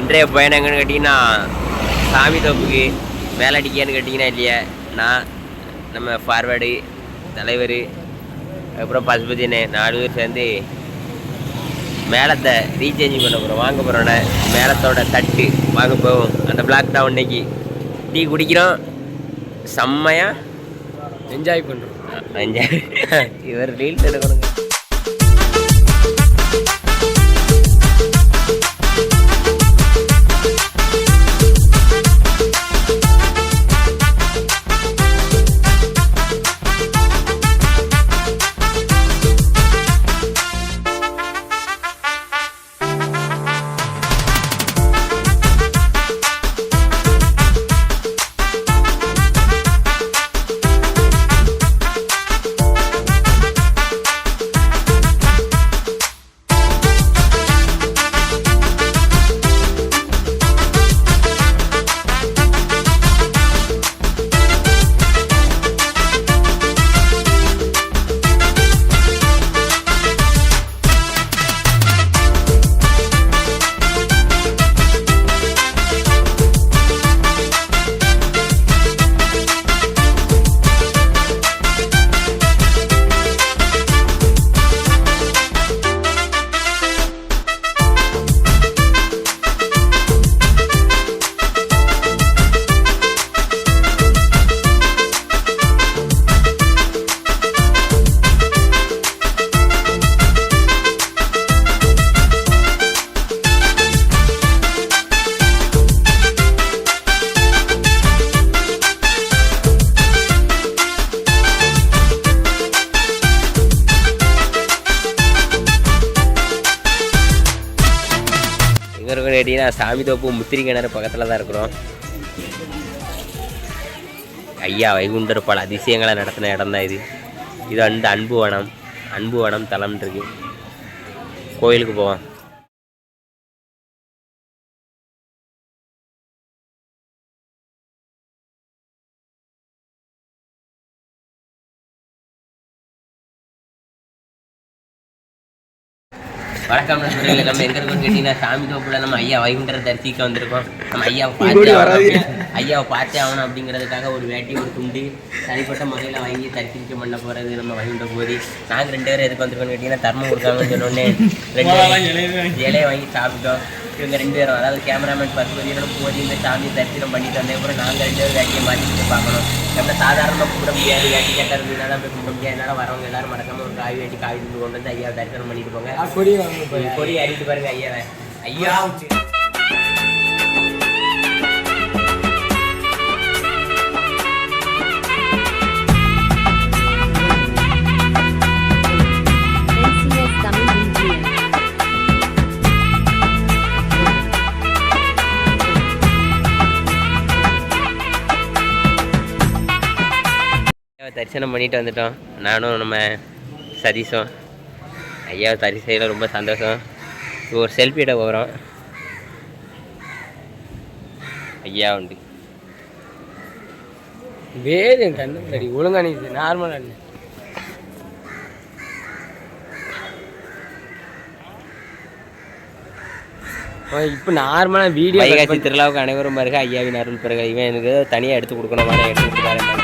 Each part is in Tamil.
இன்றைய பயணம் எங்கன்னு கேட்டிங்கன்னா சாமி தோப்புக்கு மேலே அடிக்கான்னு கேட்டிங்கன்னா இல்லையா? நான் நம்ம ஃபார்வேர்டு தலைவர் அப்புறம் பசுபதினே நாலு பேர் சேர்ந்து மேளத்தை ரீசேஞ்ச் பண்ண போகிறோம் வாங்க போகிறோன்னே மேளத்தோட தட்டு வாங்க போவோம். அந்த பிளாக் தான் இன்னைக்கு. டீ குடிக்கிறோம். செம்மையா என்ஜாய் பண்ணுறோம் அஞ்சு இவர் ரீல்ஸ் எடுக்கணுங்க எங்கே சாமி தோப்பு முத்திரி கிணறு பக்கத்தில் தான் இருக்கிறோம். ஐயா வைகுண்டர் பல அதிசயங்களை நடத்தின இடம் தான் இது. இது வந்து அன்பு வனம். அன்பு வனம் தலம் கோயிலுக்கு போவோம். வணக்கம் நண்பர்களே நம்ம எங்க இருக்கோம் கேட்டீங்கன்னா சாமி தோப்புல நம்ம ஐயா வைகுண்டரை தரிசிக்க வந்திருக்கோம். நம்ம ஐயாவை பார்த்து ஆகணும். ஐயாவை பார்த்தே ஆகணும் அப்படிங்கிறதுக்காக ஒரு வேட்டி ஒரு துண்டு தனிப்பட்ட முறையில் வாங்கி தரிசிக்க பண்ண போறது நம்ம வைகுண்ட போதி. நாங்க ரெண்டு பேரும் எதுக்கு வந்திருக்கோம்னு கேட்டீங்கன்னா தர்மம் கொடுக்காங்கன்னு சொன்னோடனே ரெண்டு பேரும் இலையை வாங்கி சாப்பிட்டோம். இவங்க ரெண்டு பேரும். அதாவது கேமராமேன் பசுபதியோட போதி இந்த சாமியை தரிசனம் பண்ணிட்டு வந்த அப்புறம் நாங்கள் ரெண்டு பேரும் வேட்டியை மாற்றிட்டு பார்க்கணும். நம்ம சாதாரணமாக கும்பிட முடியாது. வேட்டி கேட்டால் இருந்ததுனால போய் கும்பிட முடியாது. அதனால வரவங்க எல்லாரும் மறக்காம ஒரு காய் வேட்டி காய் கொண்டு வந்து ஐயா தரிசனம் பண்ணிட்டு போங்க. கொடி போய் கொடி அறிவிட்டு பாருங்க ஐயாவை. ஐயா தரிசனம் பண்ணிட்டு வந்துட்டோம். நானும் நம்ம சதீஷும். ஐயாவை தரிசையில் ரொம்ப சந்தோஷம். ஒரு செல்ஃபி எடுக்க போகிறோம் ஐயா உண்டு. வேறு கண்ணு முன்னாடி ஒழுங்கா நீ நார்மல் அண்ணு இப்போ நார்மலாக வீடியோ வைகாசி திருவிழாவுக்கு அனைவரும் பாருங்க ஐயாவின் அருள் பிறகு. இவன் எனக்கு தனியாக எடுத்து கொடுக்கணும் எடுத்து கொடுத்தாரு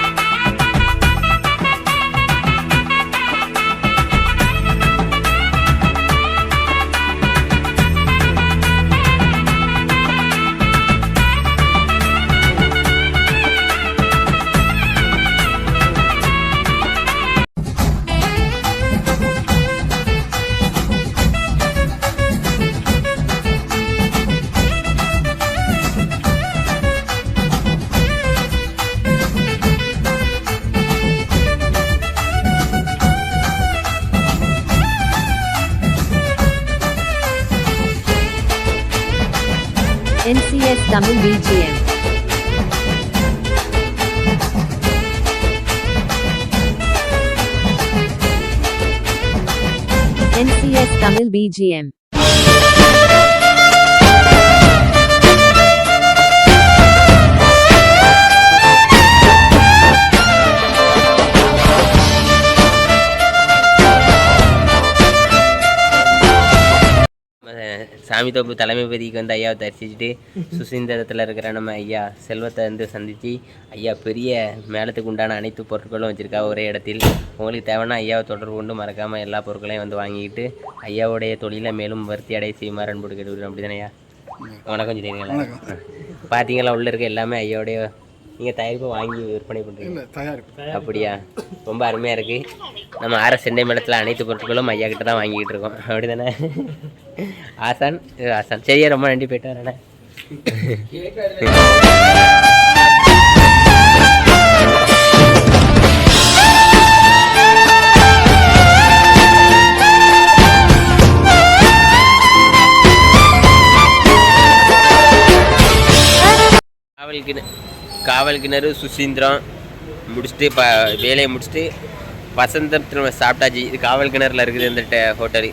yes Tamil BGM. NCS Tamil BGM சாமி தோப்பு தலைமைபதிக்கு வந்து ஐயாவை தரிசிச்சுட்டு சுசீந்திரத்தில் இருக்கிற நம்ம ஐயா செல்வத்தை வந்து சந்தித்து ஐயா பெரிய மேளத்துக்கு உண்டான அனைத்து பொருட்களும் வச்சுருக்கா ஒரே இடத்தில். உங்களுக்கு தேவைன்னா ஐயாவை தொடர்பு கொண்டு மறக்காமல் எல்லா பொருட்களையும் வந்து வாங்கிக்கிட்டு ஐயாவுடைய தொழிலை மேலும் வருத்தி அடைய செய்யுமாறு அன்பு கேட்டு அப்படி தானே ஐயா? வணக்கம் சொல்லிடுங்களா பார்த்தீங்களா உள்ளே இருக்க எல்லாமே ஐயாவுடைய நீங்கள் தயாரிப்பை வாங்கி விற்பனை பண்ணுறீங்க அப்படியா? ரொம்ப அருமையாக இருக்குது நம்ம ஆர்எஸ் சென்னை மேளத்தில் அனைத்து பொருட்களும் ஐயா கிட்ட தான் வாங்கிக்கிட்டு இருக்கோம். அப்படி தானே ஆசான் இது ஆசான் சரியா ரொம்ப நன்றி போயிட்டு வரேண்ணே காவல் கிணறு காவல் கிணறு சுசீந்திரம் முடிச்சுட்டு ப வேலையை முடிச்சுட்டு வசந்தத்தில் சாப்பிட்டாச்சு. இது காவல் கிணறுல இருக்குது இந்த ஹோட்டலு.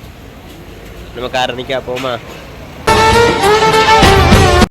நம்ம காரை நிற்க போமா